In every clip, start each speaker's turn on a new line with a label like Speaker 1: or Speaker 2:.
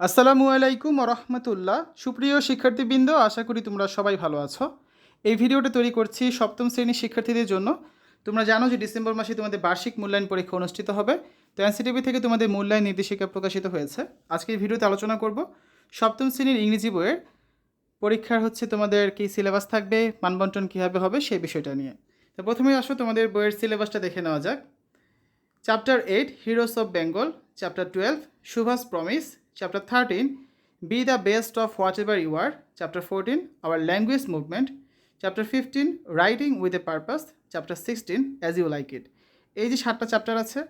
Speaker 1: আসসালামু আলাইকুম রহমতুল্লাহ। সুপ্রিয় শিক্ষার্থীবৃন্দ, আশা করি তোমরা সবাই ভালো আছো। এই ভিডিওটা তৈরি করছি সপ্তম শ্রেণির শিক্ষার্থীদের জন্য। তোমরা জানো যে ডিসেম্বর মাসে তোমাদের বার্ষিক মূল্যায়ন পরীক্ষা অনুষ্ঠিত হবে। তো এনসিটিভি থেকে তোমাদের মূল্যায়ন নির্দেশিকা প্রকাশিত হয়েছে। আজকের ভিডিওতে আলোচনা করব। সপ্তম শ্রেণির ইংরেজি বইয়ের পরীক্ষার হচ্ছে তোমাদের কি সিলেবাস থাকবে, মানবন্টন কীভাবে হবে, সেই বিষয়টা নিয়ে। তো প্রথমেই আসো, তোমাদের বইয়ের সিলেবাসটা দেখে নেওয়া যাক। Chapter eight heroes of Bengal chapter twelve Subhash promise thirteen be the best of whatever you are chapter fourteen our language movement chapter fifteen writing with a purpose chapter sixteen as you like it এই যে সাতটা chapter আছে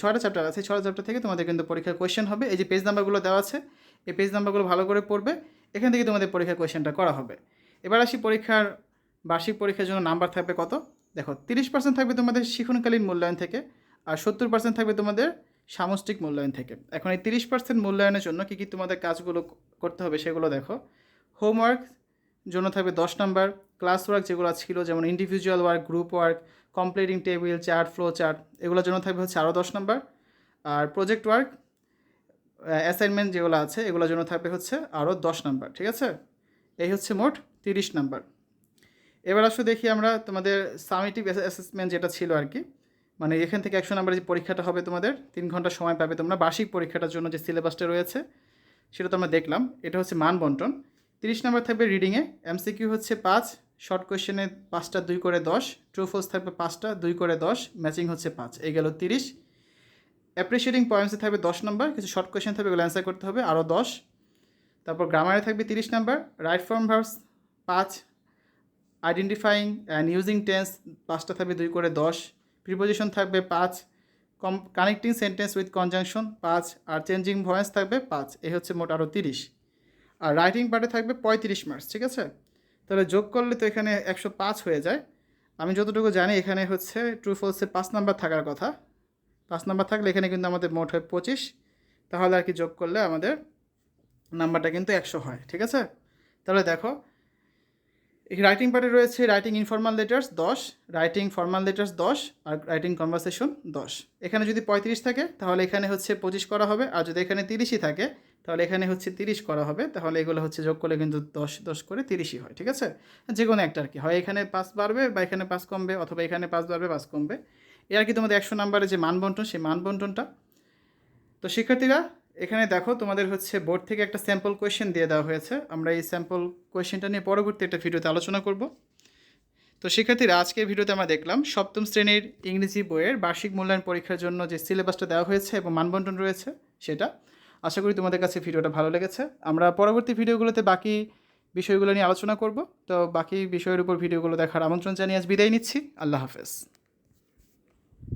Speaker 1: ছয়টা chapter আছে ছয়টা chapter থেকে তোমাদের কিন্তু পরীক্ষার কোয়েশ্চেন হবে। এই যে পেজ নাম্বারগুলো দেওয়া আছে, এই পেজ নাম্বারগুলো ভালো করে পড়বে। এখান থেকে তোমাদের পরীক্ষার কোয়েশ্চেনটা করা হবে। এবার আসি পরীক্ষার বার্ষিক পরীক্ষার জন্য নাম্বার থাকবে কত? দেখো, তিরিশ পার্সেন্ট থাকবে তোমাদের শিক্ষণকালীন মূল্যায়ন থেকে আর সত্তর পার্সেন্ট থাকবে তোমাদের সামষ্টিক মূল্যায়ন থেকে। এখন এই তিরিশ পার্সেন্ট মূল্যায়নের জন্য কী কী তোমাদের কাজগুলো করতে হবে সেগুলো দেখো। হোমওয়ার্ক, জন্য থাকবে দশ নাম্বার। ক্লাস ওয়ার্ক যেগুলো ছিল, যেমন individual work group work completing table chart flow chart এগুলোর জন্য থাকবে হচ্ছে আরও দশ নাম্বার। আর প্রজেক্ট ওয়ার্ক অ্যাসাইনমেন্ট যেগুলো আছে এগুলোর জন্য থাকবে হচ্ছে আরও দশ নাম্বার, ঠিক আছে? এই হচ্ছে মোট তিরিশ নাম্বার। এবার আসো দেখি আমরা তোমাদের সামিটিভ অ্যাসেসমেন্ট যেটা ছিল আর কি। মানে এখান থেকে একশো নাম্বারের যে পরীক্ষাটা হবে তোমাদের, তিন ঘণ্টা সময় পাবে তোমরা। বার্ষিক পরীক্ষাটার জন্য যে সিলেবাসটা রয়েছে, সেটা তো আমরা দেখলাম। এটা হচ্ছে মান বন্টন তিরিশ নাম্বার থাকবে রিডিংয়ে। এমসিকিউ হচ্ছে পাঁচ, শর্ট কোয়েশ্চেনে পাঁচটা দুই করে দশ, ট্রু ফোর্স থাকবে পাঁচটা দুই করে দশ, ম্যাচিং হচ্ছে পাঁচ। এই গেল তিরিশ। অ্যাপ্রিসিয়েটিং পয়েন্টসে থাকবে দশ নম্বর, কিছু শর্ট কোয়েশ্চেন থাকবে এগুলো অ্যান্সার করতে হবে আরও দশ। তারপর গ্রামারে থাকবে তিরিশ নাম্বার রাইট ফর্ম ভার্স পাঁচ আইডেন্টিফাইং অ্যান্ড ইউজিং টেন্স পাঁচটা থাকবে দুই করে দশ। প্রিপোজিশন থাকবে পাঁচ কম কানেক্টিং সেন্টেন্স উইথ কনজাংশন পাঁচ, আর চেঞ্জিং ভয়েস থাকবে পাঁচ এই হচ্ছে মোট আরও তিরিশ। আর রাইটিং পার্টে থাকবে পঁয়ত্রিশ মার্কস ঠিক আছে? তাহলে যোগ করলে তো এখানে একশো পাঁচ হয়ে যায়। আমি যতটুকু জানি এখানে হচ্ছে ট্রু ফলসে পাঁচ নাম্বার থাকার কথা। পাঁচ নাম্বার থাকলে এখানে কিন্তু আমাদের মোট হয় পঁচিশ। তাহলে আর কি যোগ করলে আমাদের নাম্বারটা কিন্তু একশো হয়, ঠিক আছে? তাহলে দেখো রাইটিং পার্টে রয়েছে রাইটিং ইনফর্মাল লেটার্স দশ রাইটিং ফর্মাল লেটার্স দশ আর রাইটিং কনভারসেশন দশ। এখানে যদি পঁয়ত্রিশ থাকে, তাহলে এখানে হচ্ছে পঁচিশ করা হবে। আর যদি এখানে তিরিশই থাকে, তাহলে এখানে হচ্ছে তিরিশ করা হবে। তাহলে এগুলো হচ্ছে যোগ করলে কিন্তু দশ দশ করে তিরিশই হয়, ঠিক আছে? যে কোনো একটা আর কি। হয় এখানে পাঁচ বাড়বে বা এখানে পাঁচ কমবে, অথবা এখানে পাঁচ বাড়বে, পাঁচ কমবে। এ আর কি তোমাদের একশো নাম্বারে যে মানবন্টন, সেই মানবন্টনটা। তো শিক্ষার্থীরা এখানে দেখো তোমাদের হচ্ছে বোর্ড থেকে একটা স্যাম্পল কোয়েশ্চেন দিয়ে দেওয়া হয়েছে। আমরা এই স্যাম্পল কোয়েশ্চেনটা নিয়ে পরবর্তী একটা ভিডিওতে আলোচনা করব। তো শিক্ষার্থীরা, আজকের ভিডিওতে আমরা দেখলাম, সপ্তম শ্রেণির ইংরেজি বইয়ের বার্ষিক মূল্যায়ন পরীক্ষার জন্য যে সিলেবাসটা দেওয়া হয়েছে এবং মানবন্টন রয়েছে সেটা। আশা করি তোমাদের কাছে ভিডিওটা ভালো লেগেছে। আমরা পরবর্তী ভিডিওগুলোতে বাকি বিষয়গুলো নিয়ে আলোচনা করব। তো বাকি বিষয়ের উপর ভিডিওগুলো দেখার আমন্ত্রণ জানিয়ে আজ বিদায় নিচ্ছি। আল্লাহ হাফেজ।